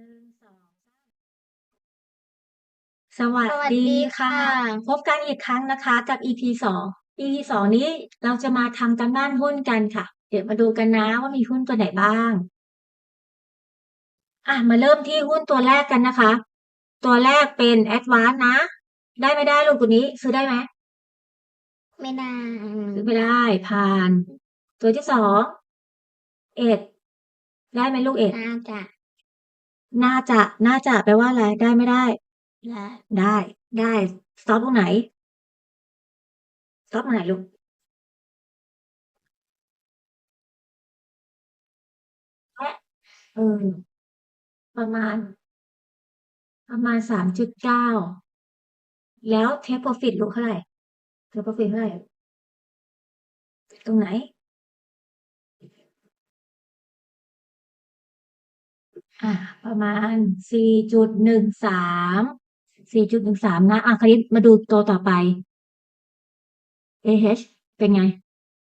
นึ่งสองสวัสสวัสดีดีค่ะค่ะ พบกันอีกครั้งนะคะ กับ EP สอง EP สองนี้เราจะมาทำการบ้านหุ้นกันค่ะ เดี๋ยวมาดูกันนะว่ามีหุ้นตัวไหนบ้าง อะมาเริ่มที่หุ้นตัวแรกกันนะคะ ตัวแรกเป็น Advance นะ ได้ไม่ได้ลูกตัวนี้ ซื้อได้ไหมไม่ได้ซื้อไม่ได้ผ่าน ตัวที่สองเอ็ดได้ไหมลูกเอ็ดน่าจะ น่าจะ น่าจะแปลว่าอะไร ได้ไม่ได้ได้ได้ ได้ สต็อปตรงไหน สต็อปตรงไหนลูก เออ ประมาณ ประมาณสามจุดเก้า แล้วเทคโปรฟิตลูกเท่าไหร่เทคโปรฟิตเท่าไหร่ ตรงไหน อ่าประมาณสี่จุดหนึ่งสามสี่จุดหนึ่งสามนะอะคราวนี้มาดูตัวต่อไป AH เป็นไง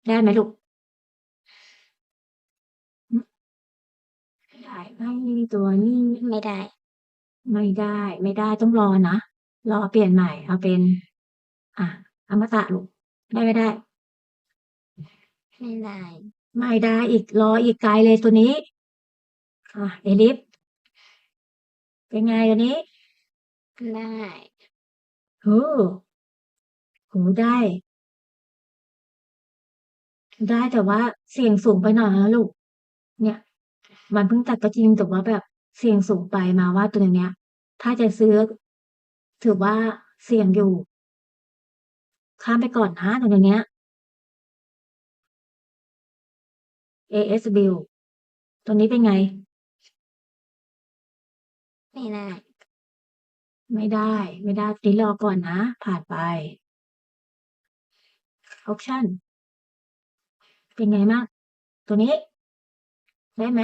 ได้ไหมลูกหึได้ไม่ตัวนี้ไม่ได้ ไม่ได้ ไม่ได้ต้องรอนะ รอเปลี่ยนใหม่ เอาเป็น อะอมตะลูก ได้ไม่ได้ ไม่ได้ ไม่ได้อีกรออีกไกลเลยตัวนี้ อะเอลิฟเป็นไงตัวนี้ได้โอ้โหได้ ได้แต่ว่าเสี่ยงสูงไปหน่อยนะลูก เนี่ย มันเพิ่งตัดก็จริงแต่ว่าแบบเสี่ยงสูงไปมาว่าตัวเนี้ย ถ้าจะซื้อ ถือว่าเสี่ยงอยู่ ข้ามไปก่อนนะตัวเนี้ย ASW ตัวนี้เป็นไง ไม่ได้ ไม่ได้ ไม่ได้นี้รอก่อนนะ ผ่านไป Auction เป็นไงบ้างตัวนี้ ได้ไหม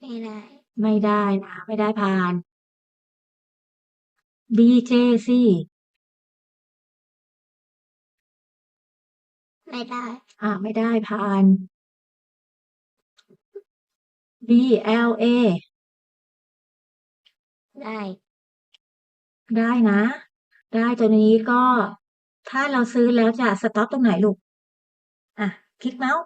ไม่ได้ ไม่ได้นะ ไม่ได้ผ่าน BJC ไม่ได้ อ่า ไม่ได้ผ่าน BLA ได้ ได้นะ ได้ตัวนี้ก็ถ้าเราซื้อแล้วจะสต็อปตรงไหนลูก อะ คลิกเมาส์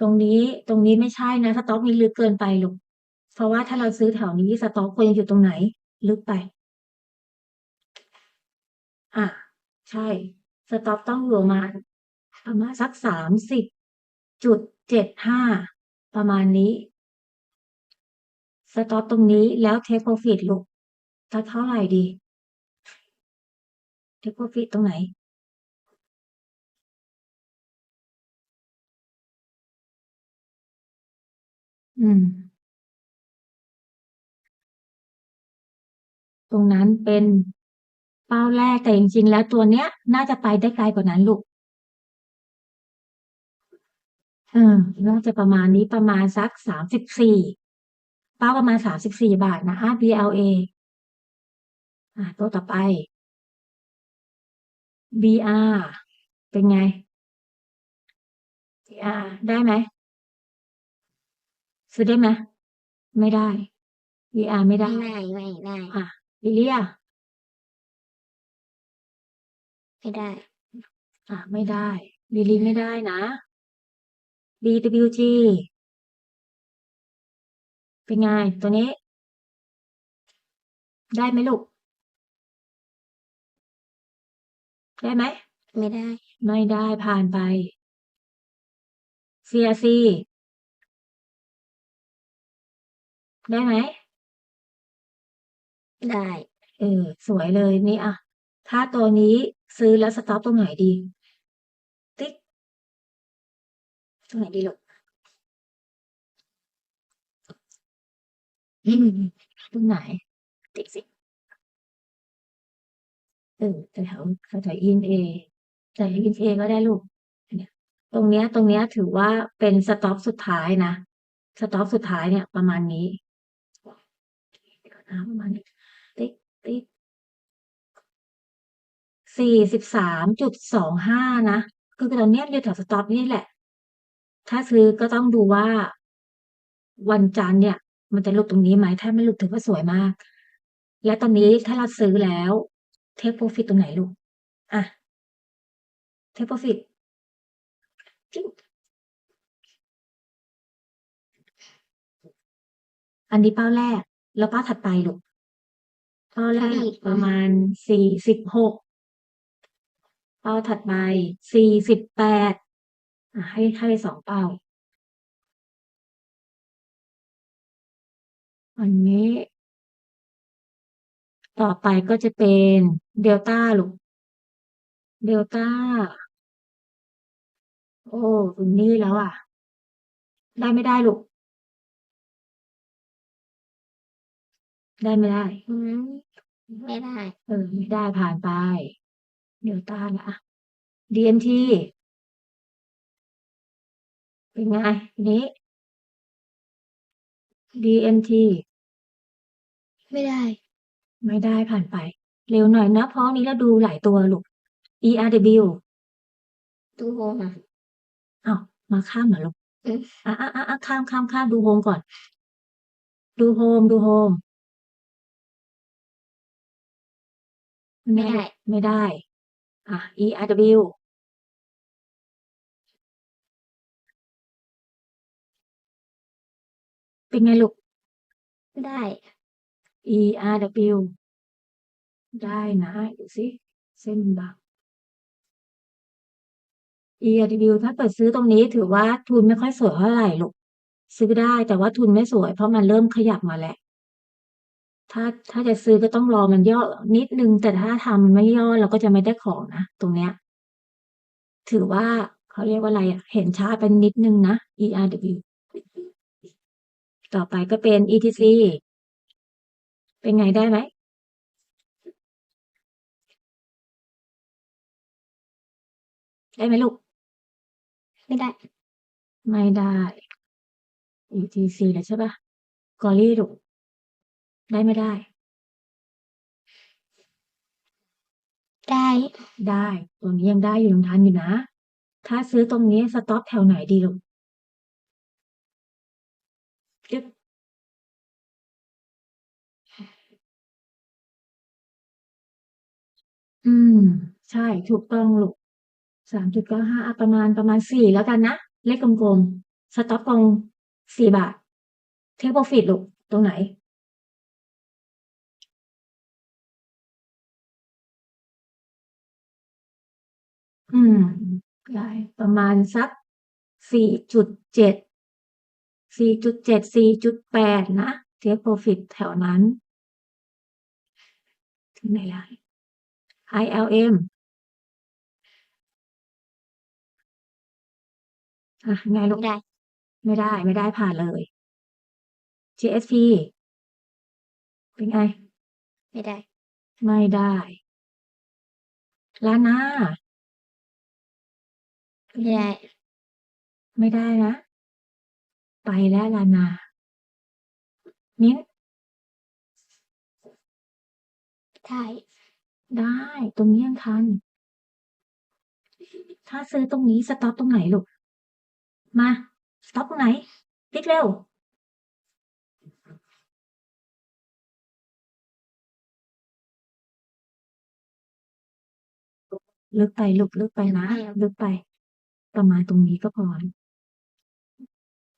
ตรงนี้ตรงนี้ไม่ใช่นะสต็อกนี้ลึกเกินไปลูกเพราะว่าถ้าเราซื้อแถวนี้สต็อกควรจะอยู่ตรงไหน ลึกไป อะ ใช่ สต็อกต้องอยู่ประมาณ ประมาณสักสามสิบจุดเจ็ดห้าประมาณนี้ สต็อปตรงนี้แล้วเทคโปรฟิตลูกสักเท่าไหร่ดีเทคโปรฟิตตรงไหนอืม ตรงนั้นเป็นเป้าแรกแต่จริงๆแล้วตัวเนี้ย น่าจะไปได้ไกลกว่านั้นลูก ออน่าจะประมาณนี้ประมาณสักสามสิบสี่เป้าประมาณสามสิบสี่บาทนะคะ BLA อ่าตัวต่อไป BR เป็นไง BR ได้ไหมซื้อได้ไหมไม่ได้ BR ไม่ได้ ไม่ได้ไม่ได้อะลิเลียไม่ได้ อะ ไม่ได้ลิลีไม่ได้นะ BWG เป็นไงตัวนี้ ได้ไหมลูก ได้ไหม ไม่ได้ ไม่ได้ผ่านไป CRC ได้ไหม ได้ เออ สวยเลยนี่อะถ้าตัวนี้ซื้อแล้วสต็อปตรงไหนดี ตรงไหนดีลูกตรงไหนติ๊กสิเออแถวแถวอินเอแต่อินเอก็ได้ลูกตรงเนี้ย ตรงเนี้ยถือว่าเป็นสต็อปสุดท้ายนะ สต็อปสุดท้ายเนี่ยประมาณนี้นะประมาณนี้ติ๊กติ๊ก43.25นะ คือตอนเนี้ยอยู่แถวสต็อปนี่แหละ ถ้าซื้อก็ต้องดูว่า วันจันทร์เนี่ย มันจะหลุดตรงนี้ไหม ถ้าไม่หลุดถือว่าสวยมาก และตอนนี้ถ้าเราซื้อแล้ว Take Profit ตรงไหนลูกอะ Take Profit จิ้งอันนี้เป้าแรก แล้วเป้าถัดไปลูกเป้าแรเท่ากอีกประมาณ46เป้าถัดไป48อ่า ให้ให้2เป้า อันนี้ ต่อไปก็จะเป็นเดลต้าลูกเดลต้า โอ้ถึงนี่แล้วอะได้ไม่ได้ลูก ได้ไม่ได้อืมไม่ได้ เออ ไม่ได้ผ่านไป เดลต้านะอะ DMT เป็นไงทีนี้ DMT ไม่ได้ ไม่ได้ผ่านไป เร็วหน่อยนะ เพราะอันนี้เราดูหลายตัวลูก ERW ดูโฮมอะอ้าวมาข้ามเหรอลูกอืมอะอะอะอะข้ามข้ามข้ามดูโฮมก่อน ดูโฮมดูโฮมไม่ได้ ไม่ได้ อะ ERW เป็นไงลูก ได้ ERW ได้นะดูสิเส้นบาง ERW ถ้าเกิดซื้อตรงนี้ถือว่าทุนไม่ค่อยสวยเท่าไหร่ลูก ซื้อได้แต่ว่าทุนไม่สวยเพราะมันเริ่มขยับมาแล้วถ้าถ้าจะซื้อก็ต้องรอมันย่อนิดนึง แต่ถ้าทำมันไม่ย่อเราก็จะไม่ได้ของนะ ตรงเนี้ย ถือว่าเขาเรียกว่าอะไรอะเห็นช้าไปนิดนึงนะ ERW ต่อไปก็เป็น ETC เป็นไงได้ไหมได้ไหมลูก ไม่ได้ ไม่ได้ ETC แล้วใช่ปะกอรี่ลูกได้ไม่ได้ ได้ ได้ตรงนี้ยังได้อยู่ยังทันอยู่นะ ถ้าซื้อตรงนี้สต็อปแถวไหนดีลูก อืม ใช่ ถูกต้องลูก 3.95 อะ ประมาณประมาณ 4 แล้วกันนะ เลขกลมๆ สต็อปตรง4บาท Take Profit ลูก ตรงไหน?อืมได้ประมาณสัก 4.7 4.7 4.8 นะ Take Profit แถวนั้น ถึงไหนแล้ว ILM อะไงลูไม่กได้ ไม่ได้ไม่ได้ผ่านเลย JSP เป็นไง?ไม่ได้ ไม่ได้ Lana ไม่ได้ ไม่ได้นะ ไปแล้ว Lana Mint ได้ ได้ตรงนี้ยังทัน ถ้าซื้อตรงนี้สต็อปตรงไหนลูก?มาสต็อปตรงไหน?ติ๊กเร็ว ลึกไปลูกลึกไปนะ ลึกไป ประมาณตรงนี้ก็พอ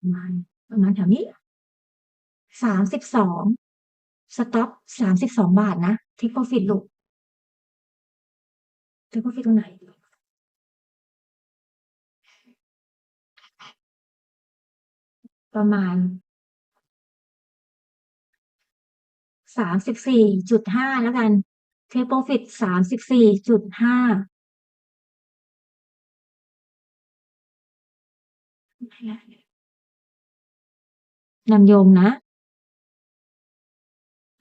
ประมาณประมาณแถวนี้สามสิบสองสต็อปสามสิบสองบาทนะทิปโปรฟิตลูกทิปโปรฟิตตรงไหนประมาณสามสิบสี่จุดห้าแล้วกันเทปโปรฟิตสามสิบสี่จุดห้าไม่ละ นำโยงนะ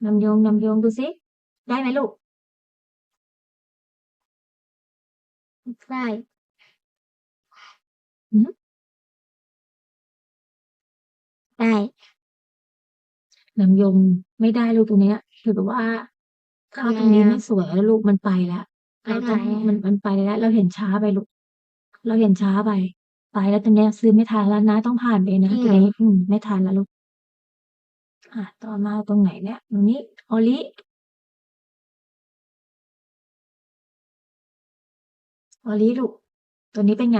นำโยงนำโยงดูซิได้ไหมลูก?ได้หือ?ได้นำโยงไม่ได้ลูกตรงเนี้ยถือว่าเข้าตรงนี้ไม่สวยแล้วลูกมันไปแล้วเราต้องไปไหนอะมันมันไปแล้ว เราเห็นช้าไปลูก เราเห็นช้าไป ไปแล้วตอนเนี้ยซื้อไม่ทันแล้วนะ ต้องผ่านไปนะจริงตรเหรงอนี้ อืม ไม่ทันแล้วลูก อ่าต่อมาตรงไหนเนี่ยตรงนี้โอริโอริลูกตัวนี้เป็นไง?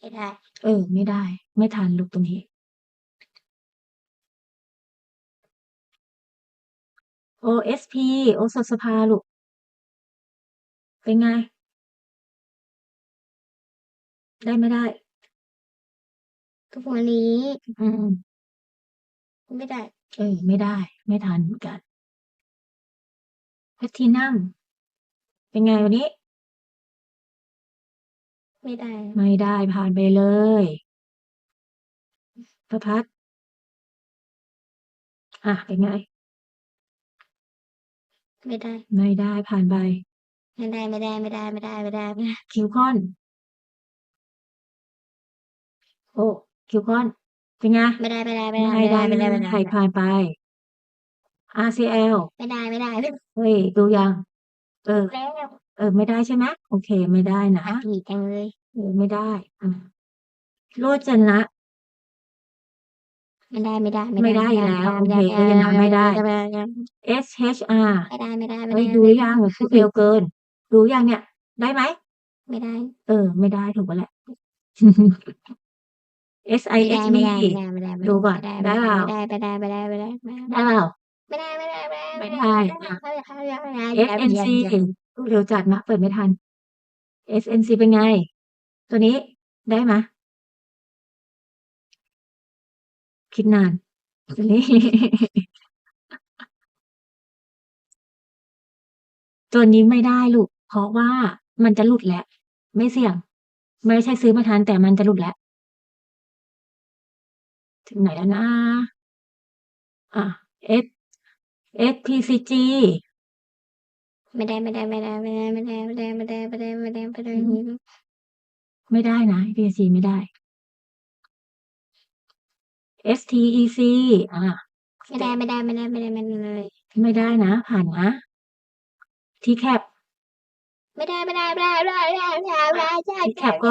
ไม่ได้ เออ ไม่ได้ ไม่ทันลูกตรงนี้ OSP โอสถสภาลูก เป็นไง?ได้ไม่ได้?ทุกวันนี้ อืม ไม่ได้ เออ ไม่ได้ ไม่ทันเหมือนกัน Platinum เป็นไงวันนี้?ไม่ได้ ไม่ได้ผ่านไปเลยประพัดอ่าเป็นไง?ไม่ได้ ไม่ได้ผ่านไป ไม่ได้ไม่ได้ไม่ได้ไม่ได้ไม่ได้ไม่ได้ Qcon โอ้ Qcon เป็นไง?ไม่ได้ไม่ได้ไม่ไม่ได้ได้ไม่ได้ไม่ได้ไม่ได้ผ่านไป RCL ไม่ได้ไม่ได้ไม่เฮ้ยดูยัง?เออ แล้วเออ ไม่ได้ใช่ไหม?โอเค ไม่ได้นะอดีตจังเลยเออไม่ได้อ่าโรจนะไม่ได้ไม่ได้ไม่ได้อีกแล้วโอเคโรจนะไม่ได้ SHR ไม่ได้ไม่ได้ไม่เฮ้ได้ยดูหรือยัง?พูดเร็วเกิน ดูหรือยังเนี่ย?ได้ไหม?ไม่ได้ เออ ไม่ได้ถูกแล้วแหละ ไม่ได้ SISB ไม่ได้ไม่ได้ไม่ได้ดูก่อนไม่ได้เปล่า?ไม่ได้ไม่ได้ไม่ได้ไม่ได้ได้เปล่า?ไม่ได้ไม่ได้ไม่ได้ไม่ได้อ่า FNC พูดเร็วจัดนะเปิดไม่ทัน FNC เป็นไง?ตัวนี้ได้ไหม?คิดนานตัวนี้ ตัวนี้ไม่ได้ลูก เพราะว่ามันจะหลุดแล้ว ไม่เสี่ยง ไม่ใช่ซื้อไม่ทันแต่มันจะหลุดแล้ว ถึงไหนแล้วนะ?อ่า S SPCG ไม่ได้ไม่ได้ไม่ได้ไม่ได้ไม่ได้ไม่ได้ไม่ได้ไม่ได้ไม่ได้ไม่ได้ไม่ได้นะ SPCG ไม่ได้ STEC อาไม่ได้ไม่ได้ไม่ได้ไม่ได้ไม่ได้เลย ไม่ได้นะ ผ่านนะ TCAP ไม่ได้ไม่ได้ไม่ได้ไม่ได้ไม่ได้ไม่ได้ไม่ได้ TCAP ก็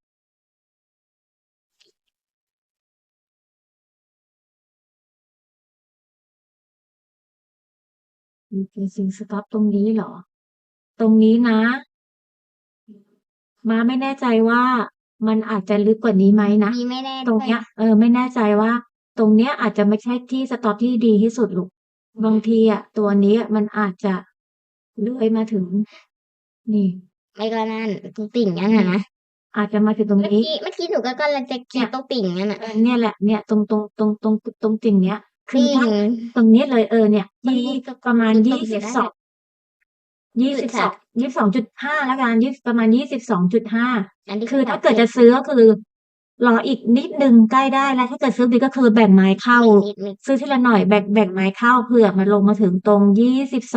็ อปตรงนี้เหรอ?ตรงนี้นะม้าไม่แน่ใจว่ามันอาจจะลึกกว่านี้ไหมนะมีไม่แน่ตรงด้วยเนี้ย เออ ไม่แน่ใจว่า ตรงเนี้ยอาจจะไม่ใช่ที่สต็อปที่ดีที่สุดลูกบางทีอะตัวนี้มันอาจจะเลื้อยมาถึง นี่ไม่ก็นั่นตรงติ่งนั่นน่ะนะอาจจะมาถึงตรงเมื่อนี้ กี้เมื่อกี้หนูก็กำลังจะกรีดตรงติ่งนั่นน่ะเออเนี่ยแหละเนี่ยตรงตรงตรงตรงตรงติ่งเนี้ย คือติ่ถ้างตรงนี้เลยเออเนี่ยตรงยี่นี้สิบประมาณตรงยี่อยู่สิบได้สองยี่สิบสองยี่สิบสองจุดห้าแล้วกันยี่ประมาณ22.5อันนี้คือสถ้าบเกิดเสร็จะจซื้อก็คือ รออีกนิดหนึ่งใกล้ได้แล้ว ถ้าเกิดซื้อดีก็คือแบ่งไม้เข้านิดนิดซื้อทีละหน่อยแบ่งแบ่งไม้เข้าเผื่อมันลงมาถึงตรง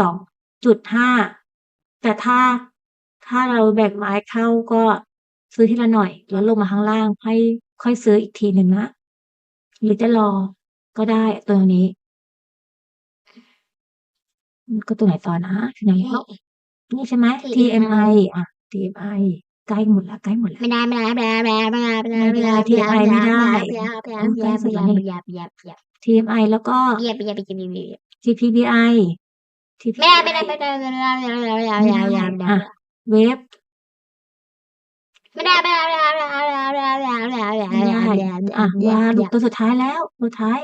22.5แต่ถ้าถ้าเราแบ่งไม้เข้าก็ซื้อทีละหน่อยแล้วลงมาข้างล่างให้ค่อยซื้ออีกทีหนึ่งนะหรือจะรอ ก็ได้ตัวนี้อืมก็ตัวไหนต่อนะถึงไหนแล้ว?นี่ใช่ไหม? TMI อ่า TMI ใกล้หมดแล้วใกล้หมดแล้วไม่ได้ไม่ได้ไม่ได้ไม่ได้ไม่ได้ไม่ได้ไม่ได้ TMI ไม่ได้ไม่ได้ไม่ได้โอ้ไม่ใกล้ได้สุดไม่แล้วได้นี่ไม่ได้ไม่ได้ไม่ได้ TMI แล้วก็เหยียบเหยียบเหยียบเหยียบเหยียบ TPBI ไม่ได้ TPBI ไม่ได้ไม่ได้ไม่ได้ไม่ได้ไม่ได้ไม่ได้ไม่ไม่ได้ได้ไม่ได้อ่าเว็บไม่ได้ไม่ได้ไม่ได้ไม่ได้ไม่ได้ไม่ได้ไม่ได้ไม่ได้ไม่ได้ไม่ได้ไม่ได้อ่าไม่ยาได้ลูกตัวสุดท้ายแล้วตัวสุดท้าย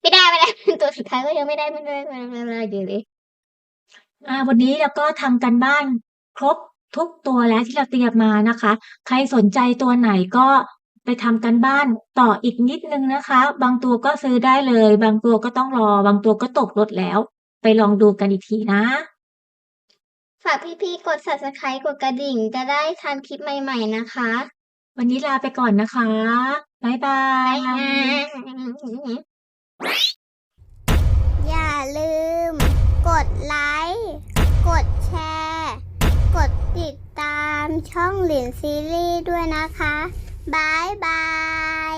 ไม่ได้ไม่ได้ตัวสุดท้ายก็ยังไม่ได้ไม่ได้ไม่ได้ไม่ได้อยู่เลยอ่าวันนี้เราก็ทำการบ้านครบทุกตัวแล้วที่เราเตรียมมานะคะ ใครสนใจตัวไหนก็ไปทำการบ้านต่ออีกนิดนึงนะคะ บางตัวก็ซื้อได้เลย บางตัวก็ต้องรอ บางตัวก็ตกรถแล้ว ไปลองดูกันอีกทีนะ ฝากพี่ๆกด subscribe กดกระดิ่ง จะได้ทันคลิปใหม่ ๆนะคะ วันนี้ลาไปก่อนนะคะ บ๊ายบาย ลืม กดไลค์ กดแชร์ กดติดตามช่องหลินซีรีส์ด้วยนะคะบายบาย